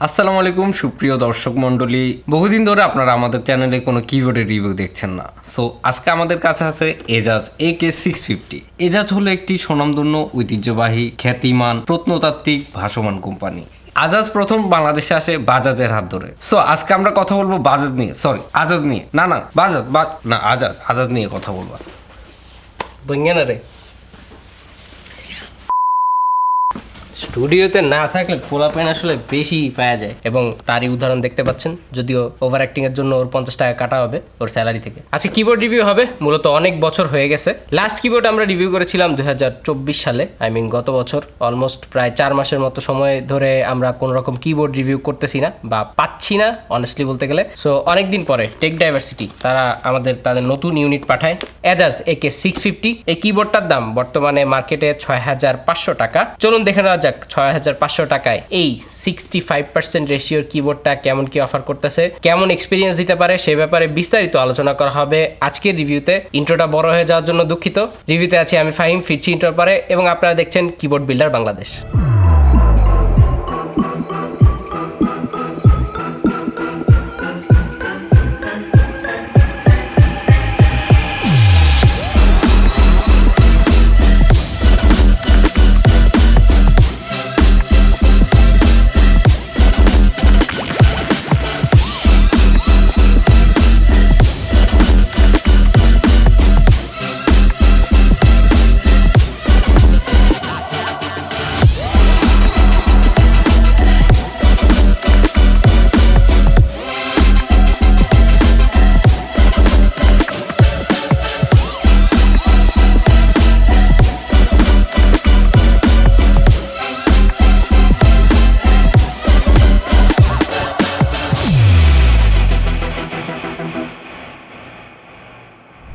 আসসালামু আলাইকুম, সুপ্রিয় দর্শক মণ্ডলী। বহুদিন ধরে আপনারা আমাদের চ্যানেলে কোনো কিবোর্ডের রিভিউ দেখছেন না। সো আজকে আমাদের কাছে আছে Ajazz A K six fifty Ajazz হলো একটি স্বনামধন্য, ঐতিহ্যবাহী, খ্যাতিমান, প্রত্নতাত্ত্বিক ভাসমান কোম্পানি। আজাজ প্রথম বাংলাদেশে আসে বাজাজের হাত ধরে। সো আজকে আমরা কথা বলব বাজাজ নিয়ে। সরি আজাজ নিয়ে। না না, বাজাজ, বা না, আজাদ আজাদ নিয়ে কথা বলব আজকে। রে। স্টুডিওতে না থাকলে পোলা পেন আসলে বেশি পাওয়া যায়। এবং তারই উদাহরণ দেখতে পাচ্ছেন, যদিও ওভার অ্যাক্টিং এর জন্য ওর পঞ্চাশ টাকা কাটা হবে ওর স্যালারি থেকে। আচ্ছা কিবোর্ড রিভিউ হবে, মূলত অনেক বছর হয়ে গেছে। লাস্ট কিবোর্ড আমরা রিভিউ করেছিলাম দু হাজার চব্বিশ সালে। আই মিন গত বছর অলমোস্ট প্রায় চার মাসের মতো সময় ধরে আমরা কোন রকম কিবোর্ড রিভিউ করতেছি না, বা পাচ্ছি না অনেস্টলি বলতে গেলে। সো অনেকদিন পরে টেক ডাইভার্সিটি তারা আমাদের, তাদের নতুন ইউনিট পাঠায়। এজাজ একে সিক্স ফিফটি এই কিবোর্ডটার দাম বর্তমানে মার্কেটে ছয় হাজার পাঁচশো টাকা। চলুন দেখে নেওয়া যাক, ছয় হাজার পাঁচশো টাকায়। এই সিক্সটি ফাইভ পার্সেন্ট রেশিওর কিবোর্ডটা কেমন কি অফার করতেছে, কেমন এক্সপিরিয়েন্স দিতে পারে সে ব্যাপারে বিস্তারিত আলোচনা করা হবে আজকের রিভিউতে ইন্ট্রোটা বড় হয়ে যাওয়ার জন্য দুঃখিত। রিভিউতে আছি আমি ফাহিম, ফিরছি ইন্ট্রোর পরে এবং আপনারা দেখছেন কিবোর্ড বিল্ডার বাংলাদেশ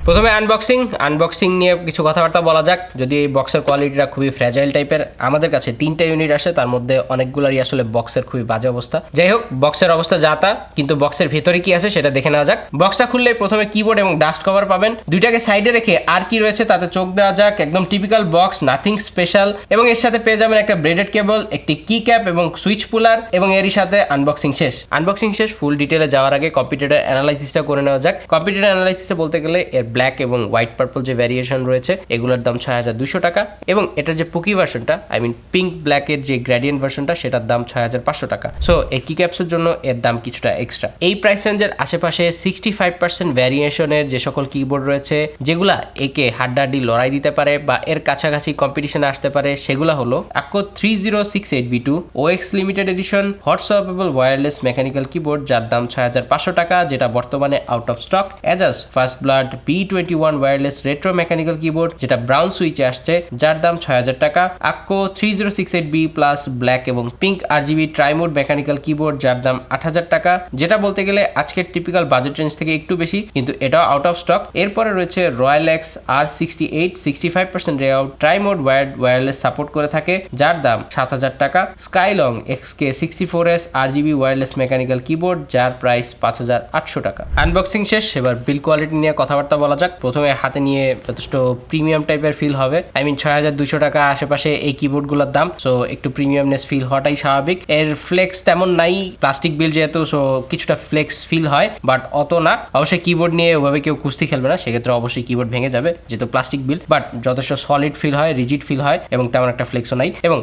প্রথমে আনবক্সিং আনবক্সিং নিয়ে কিছু কথাবার্তা বলা যাক। যদি এই বক্সের কোয়ালিটিটা খুবই ফ্র্যাজাইল টাইপের আমাদের কাছে তিনটা ইউনিট আসে, তার মধ্যে অনেকগুলোরই আসলে বক্সের খুবই বাজে অবস্থা। যাই হোক বক্সের অবস্থা যা তা, কিন্তু বক্সের ভেতরে কি আছে সেটা দেখে নেওয়া যাক। বক্সটা খুললে প্রথমে কিবোর্ড এবং ডাস্ট কভার পাবেন। দুইটাকে সাইডে রেখে আর কি রয়েছে তাতে চোখ দেওয়া যাক। একদম টিপিক্যাল বক্স নাথিং স্পেশাল এবং এর সাথে পেয়ে যাবেন একটা ব্রেডেড কেবল একটি কি ক্যাপ এবং সুইচ পুলার এবং এরই সাথে আনবক্সিং শেষ। আনবক্সিং শেষ ফুল ডিটেলে যাওয়ার আগে কম্পিউটার অ্যানালাইসিসটা করে নেওয়া যাক। কম্পিউটার অ্যানালাইসিসটা বলতে গেলে এর ব্ল্যাক এবং হোয়াইট পার্পল যে ভ্যারিয়েশন রয়েছে, এগুলোর দাম ছয় হাজার দুশো টাকা এবং এটার যে পুকি ভার্সনটা আই মিন পিঙ্ক ব্ল্যাকের যে গ্র্যাডিয়েন্ট ভার্সনটা সেটার দাম ছয় হাজার পাঁচশো টাকা। সো এই কি ক্যাপসের জন্য এর দাম কিছুটা এক্সট্রা এই প্রাইস রেঞ্জের আশেপাশে সিক্সটি ফাইভ পার্সেন্ট ভ্যারিয়েশনের যে সকল কিবোর্ড রয়েছে, যেগুলা একে হাড্ডাহাড্ডি লড়াই দিতে পারে বা এর কাছাকাছি কম্পিটিশনে আসতে পারে, সেগুলো হলো Akko three zero six eight B two O X limited edition hot swappable wireless mechanical keyboard যার দাম ছয় হাজার পাঁচশো টাকা, যেটা বর্তমানে out of stock Ajazz First Blood B twenty wireless retro mechanical keyboard যেটা ব্রাউন সুইচে আসছে, যার দাম ছয় হাজার টাকা। Akko three zero six eight B plus black এবং pink R GB trimode mechanical keyboard যার দাম আট হাজার টাকা। যেটা বলতে গেলে আজকের টিপিক্যাল বাজেট রেঞ্জ থেকে একটু বেশি, কিন্তু এটাও আউট অফ স্টক এরপরে রয়েছে Royal X R sixty eight sixty five percent layout trimode wired wireless support করে থাকে, যার দাম সাত হাজার টাকা। Skyloong X K sixty four S R GB wireless mechanical keyboard যার প্রাইস পাঁচ হাজার আটশো টাকা। আনবক্সিং শেষ, এবার বিল কোয়ালিটি নিয়ে কথাবার্তা বলা যাক, প্রথমে হাতে নিয়ে যথেষ্ট প্রিমিয়াম টাইপের ফিল হবে। আই মিন ছয় হাজার দুশো টাকা আশেপাশে এই কিবোর্ডগুলোর দাম সো একটু প্রিমিয়ামনেস ফিল হওয়াটাই স্বাভাবিক। এর ফ্লেক্স তেমন নাই প্লাস্টিক বিল যেহেতু সো কিছুটা ফ্লেক্স ফিল হয় বাট অত না। অবশ্যই কিবোর্ড নিয়ে ওভাবে কেউ কুস্তি খেলবে না, সেক্ষেত্রে অবশ্যই কিবোর্ড ভেঙে যাবে, যেহেতু প্লাস্টিক বিল বাট যথেষ্ট সলিড ফিল হয় রিজিড ফিল হয়, এবং তেমন একটা ফ্লেক্সও নাই। এবং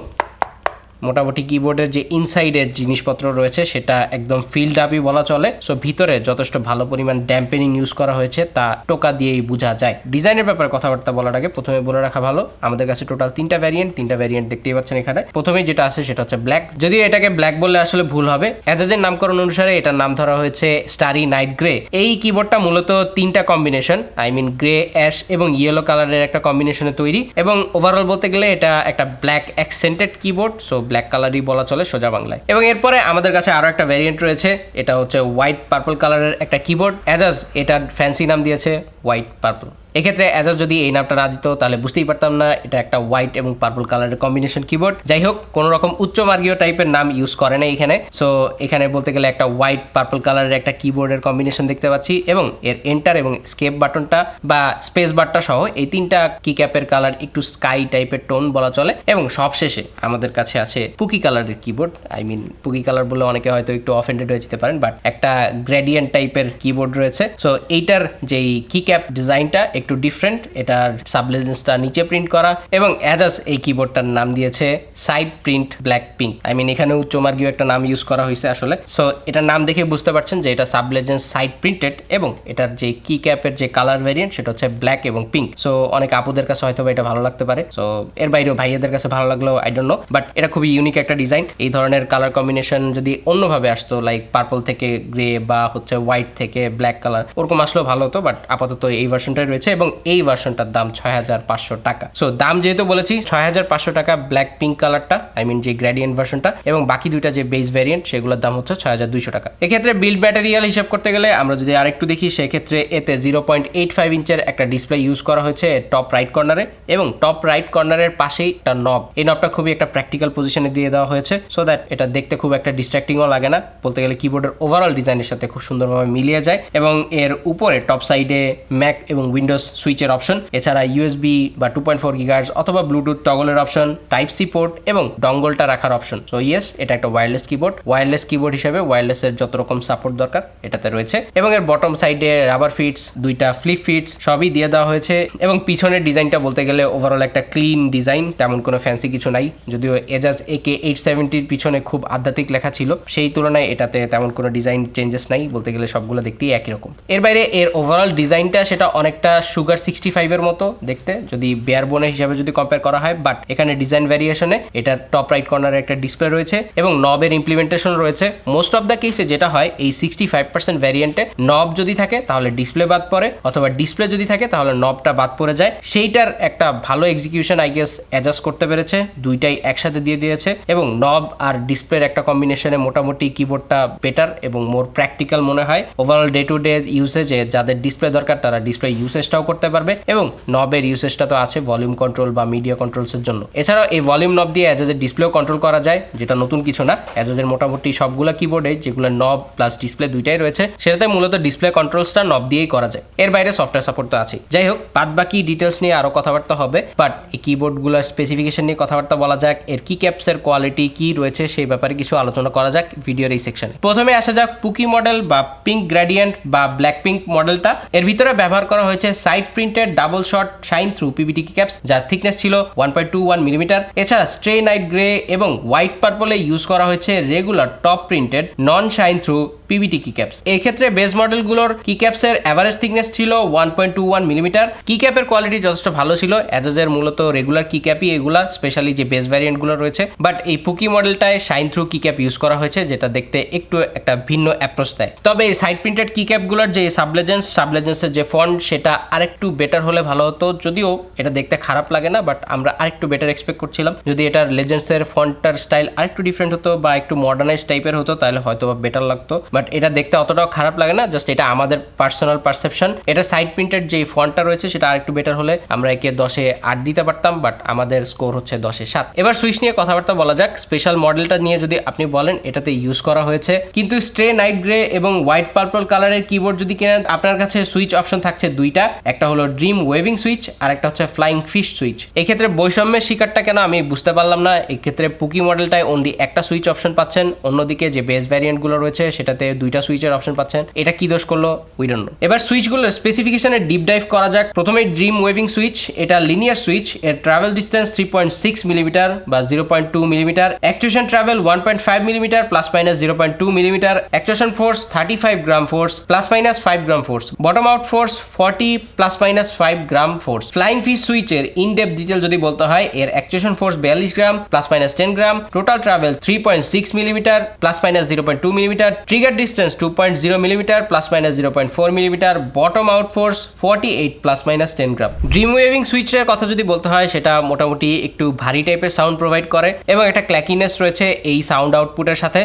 মোটামুটি কিবোর্ডের যে ইনসাইডের জিনিসপত্র রয়েছে, সেটা একদম ফিল্ড আপই বলা চলে। সো ভিতরে যথেষ্ট ভালো পরিমাণ ড্যাম্পেনিং ইউজ করা হয়েছে, তা টোকা দিয়েই বোঝা যায়। ডিজাইনের ব্যাপারে কথাবার্তা বলার আগে প্রথমে বলে রাখা ভালো, আমাদের কাছে টোটাল তিনটা ভ্যারিয়েন্ট তিনটা ভ্যারিয়েন্ট দেখতেই পাচ্ছেন এখানে। প্রথমে যেটা আছে, সেটা হচ্ছে ব্ল্যাক যদিও এটাকে ব্ল্যাক বললে আসলে ভুল হবে অ্যাজাজের নামকরণ অনুসারে এটার নাম ধরা হয়েছে স্টারি নাইট গ্রে এই কিবোর্ডটা মূলত তিনটা combination I mean grey ash এবং ইয়েলো কালারের একটা কম্বিনেশনে তৈরি। এবং ওভারঅল বলতে গেলে এটা একটা black accented keyboard so black কালারই বলা চলে, সোজা বাংলায়। এবং এরপরে আমাদের কাছে আরও একটা ভ্যারিয়েন্ট রয়েছে, এটা হচ্ছে হোয়াইট পার্পল কালারের একটা কিবোর্ড অ্যাজাজ এটার ফ্যান্সি নাম দিয়েছে হোয়াইট পার্পল এক্ষেত্রে অ্যাজাজ যদি এই নামটা না দিত, তাহলে বুঝতেই পারতাম না, এটা একটা হোয়াইট এবং পার্পল কালারের কম্বিনেশন কিবোর্ড যাই হোক কোনো রকম উচ্চ মার্গীয় টাইপের নাম ইউজ করে না এখানে। সো এখানে বলতে গেলে একটা হোয়াইট পার্পল কালারের একটা কিবোর্ডের কম্বিনেশন দেখতে পাচ্ছি এবং এর এন্টার এবং স্কেপ বাটনটা বা স্পেস বারটা সহ এই তিনটা কি ক্যাপের কালার একটু স্কাই টাইপের টোন বলা চলে এবং সবশেষে আমাদের কাছে আছে পুকি কালারের keyboard I mean pookie colour বলে অনেকে হয়তো একটু অফেন্ডেড হয়ে যেতে পারেন বাট একটা গ্রেডিয়েন্ট টাইপের কিবোর্ড রয়েছে। সো এইটার যেই কি ক্যাপ ডিজাইনটা একটু ডিফারেন্ট এটার সাবলেজেন্সটা নিচে প্রিন্ট করা এবং অ্যাজাস এই কিবোর্ডটার নাম দিয়েছে side print black pink I mean এখানে উচ্চমার্গীয় একটা নাম ইউজ করা হয়েছে আসলে। সো এটার নাম দেখে বুঝতে পারছেন যে এটা সাবলেজেন্স সাইড প্রিন্টেড এবং এটার যে কি ক্যাপের যে কালার ভ্যারিয়েন্ট সেটা হচ্ছে ব্ল্যাক এবং পিঙ্ক সো অনেক আপুদের কাছে হয়তো এটা ভালো লাগতে পারে। সো এর বাইরেও ভাইয়াদের কাছে ভালো লাগলেও আই ডোন্ট নো বাট এটা খুবই ইউনিক একটা ডিজাইন এই ধরনের কালার কম্বিনেশন যদি অন্যভাবে আসতো লাইক পার্পল থেকে গ্রে বা হচ্ছে হোয়াইট থেকে ব্ল্যাক কালার ওরকম আসলেও ভালো হতো বাট আপাতত এই ভার্সনটাই রয়েছে। এবং এই ভার্সনটার দাম ছয় হাজার পাঁচশো টাকা। সো দাম যেহেতু বলেছি ছয় হাজার পাঁচশো টাকা ব্ল্যাক পিঙ্ক কালারটা আই মিন যে গ্রেডিয়েন্ট ভার্সনটা এবং বাকি দুইটা যে বেস ভ্যারিয়েন্ট সেগুলোর দাম হচ্ছে ছয় হাজার দুইশো টাকা। এক্ষেত্রে বিল্ড ব্যাটারিয়াল হিসাব করতে গেলে আমরা যদি আরেকটু দেখি, সেক্ষেত্রে এতে জিরো পয়েন্ট এইট ফাইভ ইঞ্চের একটা ডিসপ্লে ইউজ করা হয়েছে টপ রাইট কর্নারে এবং টপ রাইট কর্নারের পাশেই একটা নব এই নবটা খুবই একটা প্র্যাকটিক্যাল পজিশনে দিয়ে দেওয়া হয়েছে সো দ্যাট এটা দেখতে খুব একটা ডিস্ট্রাক্টিংও লাগে না। বলতে গেলে কিবোর্ডের ওভারঅল ডিজাইনের সাথে খুব সুন্দরভাবে মিলিয়ে যায়, এবং এর উপরে টপ সাইডে ম্যাক এবং উইন্ডোজ সুইচের অপশন এছাড়া ইউএসবি বা টু পয়েন্ট ফোর গিগার্স অথবা ব্লুটুথ টগলের অপশন টাইপ সি পোর্ট এবং ডঙ্গলটা রাখার অপশন সো ইয়েস এটা একটা ওয়্যারলেস কিবোর্ড ওয়্যারলেস কিবোর্ড হিসেবে ওয়্যারলেসের যত রকম সাপোর্ট দরকার, এটাতে রয়েছে। এবং এর বটম সাইডে রাবার ফিটস দুইটা ফ্লিপ ফিটস সবই দিয়ে দেওয়া হয়েছে। এবং পিছনের ডিজাইনটা বলতে গেলে ওভারঅল একটা ক্লিন ডিজাইন তেমন কোনো ফ্যান্সি কিছু নাই। যদিও এজাজ এ কে এইট সেভেন্টির পিছনে খুব আধ্যাত্মিক লেখা ছিল, সেই তুলনায় এটাতে তেমন কোনো ডিজাইন চেঞ্জেস নাই। বলতে গেলে সবগুলো দেখতেই একই রকম। এর বাইরে এর ওভারঅল ডিজাইনটা সেটা অনেকটা সুগার সিক্সটি ফাইভের মতো দেখতে, যদি বেয়ার বোনের হিসাবে যদি কম্পেয়ার করা হয় বাট এখানে ডিজাইন ভ্যারিয়েশনে এটার টপ রাইট কর্নারে একটা ডিসপ্লে রয়েছে এবং নবের ইমপ্লিমেন্টেশন রয়েছে। মোস্ট অফ দ্য কেসে যেটা হয়, এই সিক্সটি ফাইভ পার্সেন্ট ভ্যারিয়েন্টে নব যদি থাকে, তাহলে ডিসপ্লে বাদ পড়ে, অথবা ডিসপ্লে যদি থাকে, তাহলে নবটা বাদ পড়ে যায়। সেইটার একটা ভালো এক্সিকিউশন আই গেস অ্যাডজাস্ট করতে পেরেছে, দুইটাই একসাথে দিয়ে দিয়েছে এবং নব আর ডিসপ্লের একটা কম্বিনেশনে মোটামুটি কিবোর্ডটা বেটার এবং মোর প্র্যাকটিক্যাল মনে হয়। ওভারঅল ডে টু ডে ইউসেজে যাদের ডিসপ্লে দরকার, তারা ডিসপ্লে ইউসেজটাও করতে পারবে এবং নবের ইউসেজটা তো আছে ভলিউম কন্ট্রোল বা মিডিয়া কন্ট্রোলসের জন্য। এছাড়াও এই ভলিউম নব দিয়ে অ্যাজাজের ডিসপ্লেও কন্ট্রোল করা যায়, যেটা নতুন কিছু না। অ্যাজাজের মোটামুটি সবগুলো কিবোর্ডে যেগুলো নব প্লাস ডিসপ্লে দুইটাই রয়েছে, সেটাতে মূলত ডিসপ্লে কন্ট্রোলসটা নব দিয়েই করা যায়। এর বাইরে সফটওয়্যার সাপোর্ট তো আছে যাই হোক, বাদ বাকি ডিটেলস নিয়ে আরও কথাবার্তা হবে বাট এই কিবোর্ডগুলোর স্পেসিফিকেশন নিয়ে কথাবার্তা বলা যাক, এর কি ক্যাপসের কোয়ালিটি কি রয়েছে সেই ব্যাপারে কিছু আলোচনা করা যাক ভিডিওর এই সেকশনে প্রথমে আসা যাক পুকি মডেল বা পিঙ্ক গ্রেডিয়েন্ট বা ব্ল্যাক পিঙ্ক মডেলটা এর ভিতরে ব্যবহার করা হয়েছে side printed double shot shine through PBT keycaps যার থিকনেস ছিল one point two one millimetre এছাড়া স্ট্রে নাইট গ্রে এবং হোয়াইট পার্পলে ইউজ করা হয়েছে regular top printed non shine through PBT keycaps এই ক্ষেত্রে বেস মডেলগুলোর ক্যাপসের অ্যাভারেজ থিকনেস ছিল one point two one millimetre key ক্যাপের quality যথেষ্ট ভালো ছিল। অ্যাজাজের মূলত রেগুলার কি ক্যাপই এগুলা স্পেশালি যে বেস ভ্যারিয়েন্টগুলো রয়েছে। বাট এই পুকি মডেলটায় শাইন থ্রু কি ক্যাপ ইউজ করা হয়েছে, যেটা দেখতে একটু একটা ভিন্ন অ্যাপ্রোচ দেয়। তবে এই সাইড প্রিন্টেড কি ক্যাপগুলোর যে সাবলেজেন্স সাবলেজেন্সের যে ফন্ট সেটা আরেকটু বেটার হলে ভালো হতো। যদিও এটা দেখতে খারাপ লাগে না বাট আমরা আরেকটু বেটার এক্সপেক্ট করছিলাম। যদি এটার লেজেন্সের ফন্টটার স্টাইল আরেকটু ডিফারেন্ট হতো বা একটু মডার্নাইজ টাইপের হতো, তাহলে হয়তো বা বেটার লাগতো। বাট এটা দেখতে অতটাও খারাপ লাগে না জাস্ট এটা আমাদের পার্সোনাল পারসেপশন এটা সাইড প্রিন্টের যে ফন্টটা রয়েছে, সেটা আরেকটু বেটার হলে আমরা একে দশে আট দিতে পারতাম বাট আমাদের স্কোর হচ্ছে দশে সাত। এবার সুইচ নিয়ে কথাবার্তা বলা যাক। স্পেশাল মডেলটা নিয়ে যদি আপনি বলেন, এটাতে ইউজ করা হয়েছে। কিন্তু স্ট্রে নাইট গ্রে এবং হোয়াইট পার্পল কালারের কিবোর্ড যদি কেনেন, আপনার কাছে সুইচ অপশন থাকছে দুইটা। একটা হলো ড্রিম ওয়েভিং সুইচ আর একটা হচ্ছে ফ্লাইং ফিশ সুইচ এক্ষেত্রে বৈষম্যের শিকারটা কেন আমি বুঝতে পারলাম না? এক্ষেত্রে পুকি মডেলটায় অনলি একটা সুইচ অপশন পাচ্ছেন, অন্যদিকে যে বেস ভ্যারিয়েন্টগুলো রয়েছে, সেটাতে দুইটা সুইচের অপশন পাচ্ছেন। এটা কি দোষ করল? উই ডোন্ট নো এবার সুইচগুলোর স্পেসিফিকেশনে ডিপ ডাইভ করা যাক। প্রথমে ড্রিম ওয়েভিং সুইচ এটা লিনিয়ার সুইচ এর travel distance three point six millimetre বা zero point two millimetre actuation travel one point five millimetre plus minus zero point two millimetre actuation force thirty five gram force plus minus five gram force bottom out force forty plus minus five gram force flying fish সুইচের in depth detail যদি বলতে হয়, এর actuation force বিয়াল্লিশ gram plus minus ten gram total travel three point six millimetre plus minus zero point two millimetre trigger distance two point zero millimetre plus minus zero point four millimetre bottom out force forty eight plus minus ten gram dream waving সুইচের কথা যদি বলতে হয়, সেটা মোটামুটি একটু ভারী টাইপের সাউন্ড প্রোভাইড করে এবং একটা ক্ল্যাকিনেস রয়েছে এই সাউন্ড আউটপুটের সাথে।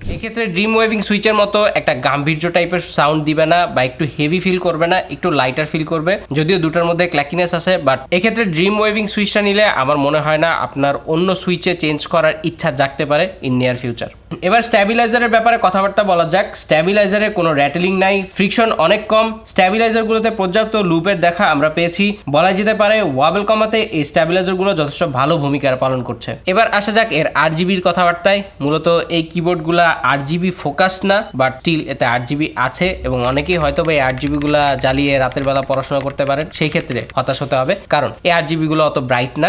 এক্ষেত্রে ড্রিম ওয়েভিং সুইচের মতো একটা গাম্ভীর্য টাইপের সাউন্ড দিবে না বা একটু হেভি ফিল করবে না, একটু লাইটার ফিল করবে। যদিও দুটার মধ্যে ক্ল্যাকিনেস আছে বাট এক্ষেত্রে ড্রিম ওয়েভিং সুইচটা নিলে আমার মনে হয় না আপনার অন্য সুইচে চেঞ্জ করার ইচ্ছা জাগতে পারে ইন নিয়ার ফিউচার এবার স্ট্যাবিলাইজারের ব্যাপারে কথাবার্তা বলা যাক। স্ট্যাবিলাইজারে কোনো র্যাটেলিং নাই, ফ্রিকশন অনেক কম। স্ট্যাবিলাইজারগুলোতে পর্যাপ্ত লুপের দেখা আমরা পেয়েছি। বলা যেতে পারে, ওয়াবেল কমাতে এই স্ট্যাবিলাইজারগুলো যথেষ্ট ভালো ভূমিকা পালন করছে। এবার আসা যাক এর আট জিবির কথাবার্তায়। মূলত এই কিবোর্ডগুলা আট জিবি ফোকাসড না বাট স্টিল এতে আট জিবি আছে এবং অনেকেই হয়তো বা এই আট জিবি গুলা জ্বালিয়ে রাতের বেলা পড়াশোনা করতে পারেন। সেই ক্ষেত্রে হতাশ হতে হবে, কারণ এই আট জিবিগুলো অত ব্রাইট না।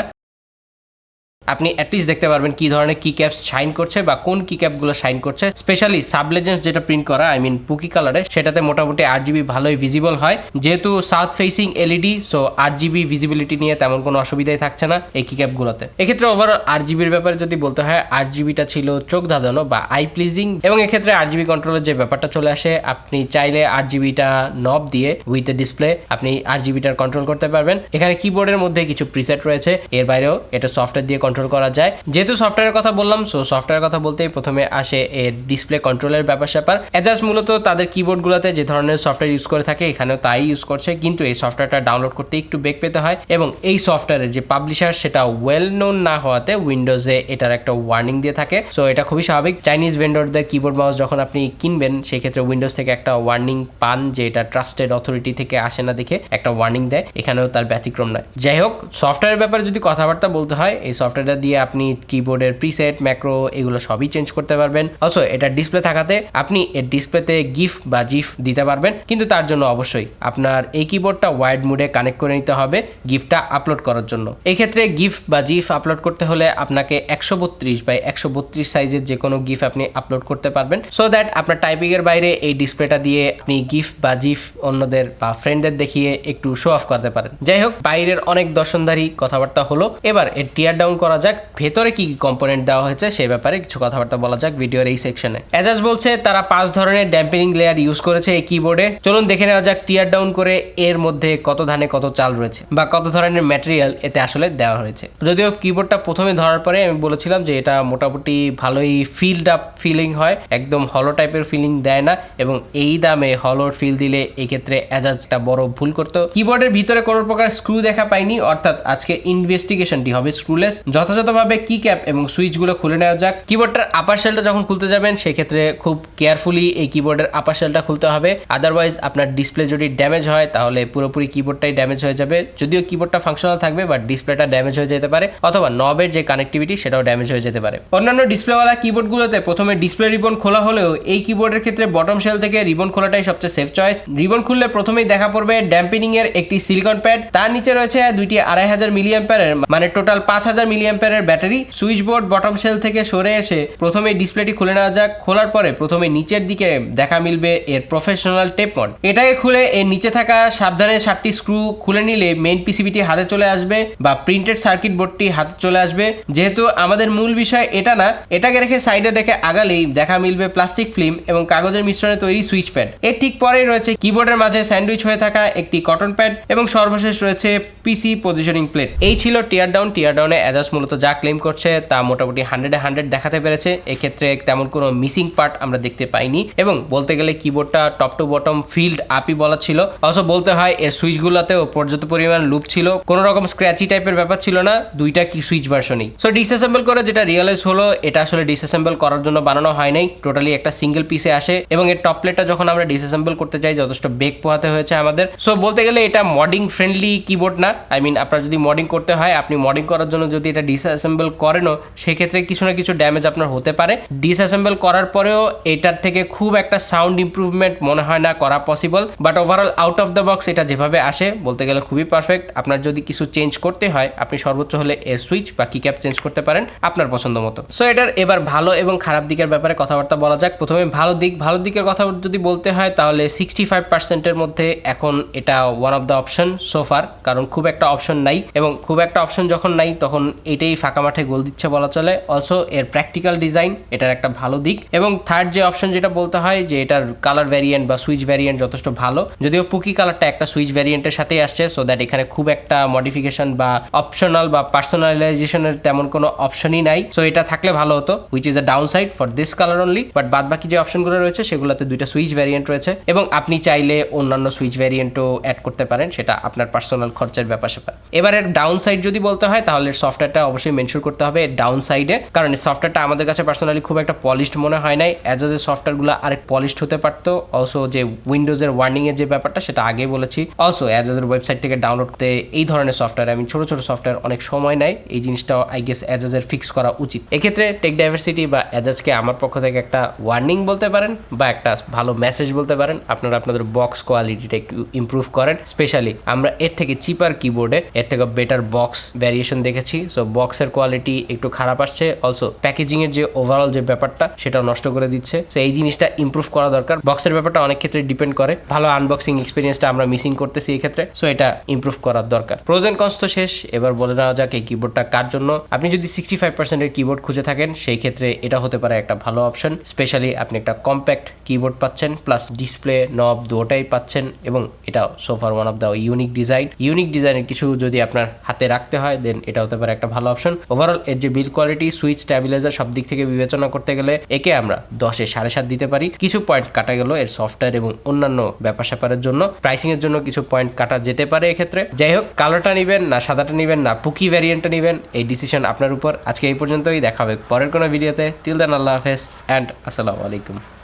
আপনি অ্যাটলিস্ট দেখতে পারবেন কি ধরনের কি ক্যাপস শাইন করছে বা কোন কি ক্যাপগুলো শাইন করছে। স্পেশালি সাবলেজেন্স যেটা প্রিন্ট করা আই মিন পুকি কালারে সেটাতে মোটামুটি আট জিবি ভালোই ভিজিবল হয়। যেহেতু south facing LED so R GB visibility নিয়ে তেমন কোনো অসুবিধাই থাকছে না এই কি ক্যাপগুলোতে এক্ষেত্রে ওভারঅল আট জিবির ব্যাপারে যদি বলতে হয় আট জিবিটা ছিল চোখ ধাঁধানো বা আই প্লিজিং এবং এক্ষেত্রে আট জিবি কন্ট্রোলের যে ব্যাপারটা চলে আসে, আপনি চাইলে আট জিবিটা নব দিয়ে উইথ এ ডিসপ্লে আপনি আট জিবিটার কন্ট্রোল করতে পারবেন। এখানে কিবোর্ডের মধ্যে কিছু প্রিসেট রয়েছে, এর বাইরেও এটা সফটওয়্যার দিয়ে কন্ট্রোল করা যায়। যেহেতু সফটওয়্যারের কথা বললাম সো সফটওয়্যার কথা বলতেই প্রথমে আসে এর ডিসপ্লে কন্ট্রোলের ব্যাপার স্যাপার। এজাজ মূলত তাদের কিবোর্ডগুলোতে যে ধরনের সফটওয়্যার ইউজ করে থাকে, এখানেও তাই ইউজ করছে। কিন্তু এই সফটওয়্যারটা ডাউনলোড করতে একটু বেগ পেতে হয় এবং এই সফটওয়্যারের যে পাবলিশার সেটা ওয়েল নোন না হওয়াতে উইন্ডোজে এটার একটা ওয়ার্নিং দিয়ে থাকে। সো এটা খুবই স্বাভাবিক। চাইনিজ ভেন্ডরদের কিবোর্ড মাউস যখন আপনি কিনবেন, সেক্ষেত্রে উইন্ডোজ থেকে একটা ওয়ার্নিং পান যে এটা ট্রাস্টেড অথরিটি থেকে আসে না দেখে একটা ওয়ার্নিং দেয়। এখানেও তার ব্যতিক্রম নয়। যাই হোক সফটওয়্যারের ব্যাপারে যদি কথাবার্তা বলতে হয়, এই সফটওয়্যারটা দিয়ে আপনি কিবোর্ডের প্রিসেট ম্যাক্রো এগুলো সবই চেঞ্জ করতে পারবেন। অলসো এটা ডিসপ্লে থাকাতে আপনি এর ডিসপ্লেতে গিফ বা জিফ দিতে পারবেন। কিন্তু তার জন্য অবশ্যই আপনার এই কিবোর্ডটা ওয়াইড মুডে কানেক্ট করে নিতে হবে গিফটটা আপলোড করার জন্য। এই ক্ষেত্রে গিফ বা জিফ আপলোড করতে হলে আপনাকে একশো বত্রিশ বাই একশো বত্রিশ সাইজের যে কোনো গিফ আপনি আপলোড করতে পারবেন। সো দ্যাট আপনার টাইপিং এর বাইরে এই ডিসপ্লেটা দিয়ে আপনি গিফ বা জিফ অন্যদের বা ফ্রেন্ডদের দেখিয়ে একটু শো অফ করতে পারেন। যাই হোক, বাইরের অনেক দর্শনধারী কথাবার্তা হলো। এবার এর টিয়ার ডাউন করা যাক, ভেতরে কি কি কম্পোনেন্ট দেওয়া হয়েছে সেই ব্যাপারে কিছু কথাবার্তা বলা যাক ভিডিওর এই সেকশনে এজাজ বলছে, তারা পাঁচ ধরনের ড্যাম্পিং লেয়ার ইউজ করেছে এই কিবোর্ডে চলুন দেখে নেওয়া যাক টিয়ার ডাউন করে এর মধ্যে কত ধানে কত চাল রয়েছে বা কত ধরনের ম্যাটেরিয়াল এতে আসলে দেওয়া হয়েছে। যদিও কিবোর্ডটা প্রথমে ধরার পরে আমি বলেছিলাম যে এটা মোটামুটি ভালোই ফিল্ড আপ ফিলিং হয়, একদম হলো টাইপের ফিলিং দেয় না এবং এই দামে হলোর ফিল দিলে এই ক্ষেত্রে এজাজটা বড় ভুল করতো। কিবোর্ডের ভিতরে কোনো প্রকার স্ক্রু দেখা পাইনি অর্থাৎ আজকে ইনভেস্টিগেশনটি হবে স্ক্রুলেস যথাযথভাবে কি ক্যাপ এবং সুইচগুলো খুলে নেওয়া যাক। কিবোর্ডটার আপার শেলটা যখন খুলতে যাবেন, সেক্ষেত্রে খুব কেয়ারফুলি এই কিবোর্ডের আপার শেলটা খুলতে হবে। আদারওয়াইজ আপনার ডিসপ্লে যদি ড্যামেজ হয়, তাহলে পুরোপুরি কিবোর্ডটাই ড্যামেজ হয়ে যাবে। যদিও কিবোর্ডটা ফাংশনাল থাকবে বাট ডিসপ্লেটা ড্যামেজ হয়ে যেতে পারে, অথবা নবের যে কানেক্টিভিটি সেটাও ড্যামেজ হয়ে যেতে পারে। অন্যান্য ডিসপ্লেওয়ালা কিবোর্ডগুলোতে প্রথমে ডিসপ্লে রিবন খোলা হলেও এই কিবোর্ডের ক্ষেত্রে বটম শেল থেকে রিবন খোলাটাই সবচেয়ে সেফ চয়েস রিবন খুললে প্রথমেই দেখা পড়বে ড্যাম্পিনিং এর একটি সিলিকন প্যাড তার নিচে রয়েছে দুইটি আড়াই হাজার মিলিয়াম্পারের মানে টোটাল পাঁচ হাজার মিলিয়াম্পারের battery switch board bottom shell থেকে সরে এসে প্রথমে ডিসপ্লেটি খুলে নেওয়া যাক। খোলার পরে প্রথমে নিচের দিকে দেখা মিলবে এর প্রফেশনাল টেপ মড এটাকে খুলে এর নিচে থাকা সাবধানে সাতটি স্ক্রু খুলে নিলে মেইন পিসিবিটি হাতে চলে আসবে বা প্রিন্টেড সার্কিট বোর্ডটি হাতে চলে আসবে। যেহেতু আমাদের মূল বিষয় এটা না, এটাকে রেখে সাইডে দেখে আগালেই দেখা মিলবে প্লাস্টিক ফিল্ম এবং কাগজের মিশ্রণে তৈরি সুইচ প্যাড এর ঠিক পরেই রয়েছে কিবোর্ডের মাঝে স্যান্ডউইচ হয়ে থাকা একটি কটন প্যাড এবং সর্বশেষ রয়েছে পিসি পজিশনিং প্লেট এই ছিল টিয়ার ডাউন টিয়ার ডাউনে অ্যাজাস মূলত যা ক্লেম করছে তা মোটামুটি হান্ড্রেডে হান্ড্রেড দেখাতে পেরেছে। এক্ষেত্রে তেমন কোনো মিসিং পার্ট আমরা দেখতে পাইনি। এবং বলতে গেলে কিবোর্ডটা টপ টু বটম ফিল্ড আপই বলা ছিল। অবশ্য বলতে হয়, এর সুইচগুলোতেও পর্যাপ্ত পরিমাণ লুপ ছিল। কোনো রকম স্ক্র্যাচি টাইপের ব্যাপার ছিল না, দুইটা কি সুইচ ভার্সনই সো ডিসঅ্যাসেম্বল করে যেটা রিয়েলাইজ হলো, এটা আসলে ডিসঅ্যাসেম্বল করার জন্য বানানো হয় নাই। টোটালি একটা সিঙ্গেল পিসে আসে। এবং এর টপ প্লেটটা যখন আমরা ডিসঅ্যাসেম্বল করতে চাই যথেষ্ট বেগ পোহাতে হয়েছে আমাদের। সো বলতে গেলে এটা মডিং ফ্রেন্ডলি কিবোর্ড না। আই মিন আপনার যদি মডিং করতে হয়, আপনি মডিং করার জন্য যদি এটা ডিসঅ্যাসেম্বল করেনও, সেক্ষেত্রে কিছু না কিছু ড্যামেজ আপনার হতে পারে। ডিসঅ্যাসেম্বল করার পরেও এটার থেকে খুব একটা সাউন্ড ইমপ্রুভমেন্ট মনে হয় না, করা possible but overall out of the box এটা যেভাবে আসে, বলতে গেলে খুবই পারফেক্ট আপনার যদি কিছু চেঞ্জ করতে হয়, আপনি সর্বোচ্চ হলে এর সুইচ বা কি ক্যাপ চেঞ্জ করতে পারেন আপনার পছন্দ মতো। সো এটার এবার ভালো এবং খারাপ দিকের ব্যাপারে কথাবার্তা বলা যাক। প্রথমে ভালো দিক, ভালো দিকের কথা যদি বলতে হয়, তাহলে সিক্সটি ফাইভ পার্সেন্টের মধ্যে এখন এটা ওয়ান অফ দ্য অপশন সোফার কারণ খুব একটা অপশন নাই এবং খুব একটা অপশন যখন নাই, তখন এটাই ফাঁকা মাঠে গোল দিচ্ছে বলা চলে। অলসো এর প্র্যাকটিক্যাল ডিজাইন এটার একটা ভালো দিক। এবং থার্ড যে অপশন যেটা বলতে হয়, যে এটার কালার ভ্যারিয়েন্ট বা সুইচ ভ্যারিয়েন্ট যথেষ্ট ভালো। যদিও পুকি কালারটা একটা সুইচ ভ্যারিয়েন্টের সাথেই আসছে সো দ্যাট এখানে খুব একটা মডিফিকেশন বা অপশনাল বা পার্সোনালাইজেশনের তেমন কোনো অপশনই নাই। সো এটা থাকলে ভালো হতো which is a downside for this colour only but বাদ বাকি যে অপশনগুলো রয়েছে, সেগুলোতে দুইটা সুইচ ভ্যারিয়েন্ট রয়েছে। এবং আপনি চাইলে অন্যান্য সুইচ ভ্যারিয়েন্টও অ্যাড করতে পারেন, সেটা আপনার পার্সোনাল খরচের ব্যাপার স্যাপার এবারে ডাউন সাইড যদি বলতে হয়, তাহলে সফটওয়্যারটা অবশ্যই মেনশন করতে হবে ডাউন সাইডে কারণ এই সফটওয়্যারটা আমাদের কাছে পার্সোনালি খুব একটা পলিশড মনে হয় নাই। অ্যাজ এ সফটওয়্যারগুলো আরেক পলিশড হতে পারতো। অলসো যে উইন্ডোজের ওয়ার্নিং এর যে ব্যাপারটা, সেটা আগে বলেছি। অলসো অ্যাজ এর ওয়েবসাইট থেকে ডাউনলোড করতে এই ধরনের সফটওয়্যার আমি ছোট ছোট সফটওয়্যার অনেক সময় নেয়। এই জিনিসটা আই গেস অ্যাজাজের ফিক্স করা উচিত। এক্ষেত্রে টেক ডাইভার্সিটি বা অ্যাজাজকে আমার পক্ষ থেকে একটা ওয়ার্নিং বলতে পারেন বা একটা ভালো মেসেজ বলতে পারেন। আপনারা আপনাদের বক্স কোয়ালিটিটা একটু ইমপ্রুভ করেন। স্পেশালি আমরা এর থেকে চিপার কিবোর্ডে এর থেকে বেটার বক্স ভ্যারিয়েশন দেখেছি। সো বক্সের কোয়ালিটি একটু খারাপ আসছে অলসো প্যাকেজিং এর যে ওভারঅল যে ব্যাপারটা সেটা নষ্ট করে দিচ্ছে। তো এই জিনিসটা ইমপ্রুভ করা দরকার। বক্সের ব্যাপারটা অনেক ক্ষেত্রে ডিপেন্ড করে। ভালো আনবক্সিং এক্সপিরিয়েন্সটা আমরা মিসিং করতেছি এই ক্ষেত্রে। সো এটা ইমপ্রুভ করার দরকার। প্রোজেন কনস তো শেষ। এবার বলে নেওয়া যাক এই কিবোর্ডটা কার জন্য। আপনি যদি সিক্সটি ফাইভ পার্সেন্টের কিবোর্ড খুঁজে থাকেন, সেই ক্ষেত্রে এটা হতে পারে একটা ভালো অপশন স্পেশালি আপনি একটা কম্প্যাক্ট কিবোর্ড পাচ্ছেন প্লাস ডিসপ্লে নব দুটাই পাচ্ছেন, এবং এটা so far one of the unique design unique ডিজাইনের কিছু যদি আপনার হাতে রাখতে হয় দেন এটা হতে পারে একটা ভালো অপশন ওভারঅল এর যে বিল কোয়ালিটি সুইচ স্ট্যাবিলাইজার সব দিক থেকে বিবেচনা করতে গেলে একে আমরা দশে সাড়ে সাত দিতে পারি। কিছু পয়েন্ট কাটা গেল এর সফটওয়্যার এবং অন্যান্য ব্যাপার স্যাপারের জন্য। প্রাইসিং এর জন্য কিছু পয়েন্ট কাটা যেতে পারে এক্ষেত্রে। যাই হোক, কালোটা নেবেন না সাদাটা নেবেন না, পুকি ভ্যারিয়েন্টটা নেবেন, এই ডিসিশন আপনার উপর। আজকে এই পর্যন্তই দেখাবে পরের কোনো ভিডিওতে তিল দেন আল্লাহ হাফেজ অ্যান্ড আসসালামু আলাইকুম।